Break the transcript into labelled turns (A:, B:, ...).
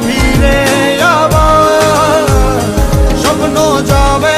A: ফিরে আবার স্বপ্ন যাবে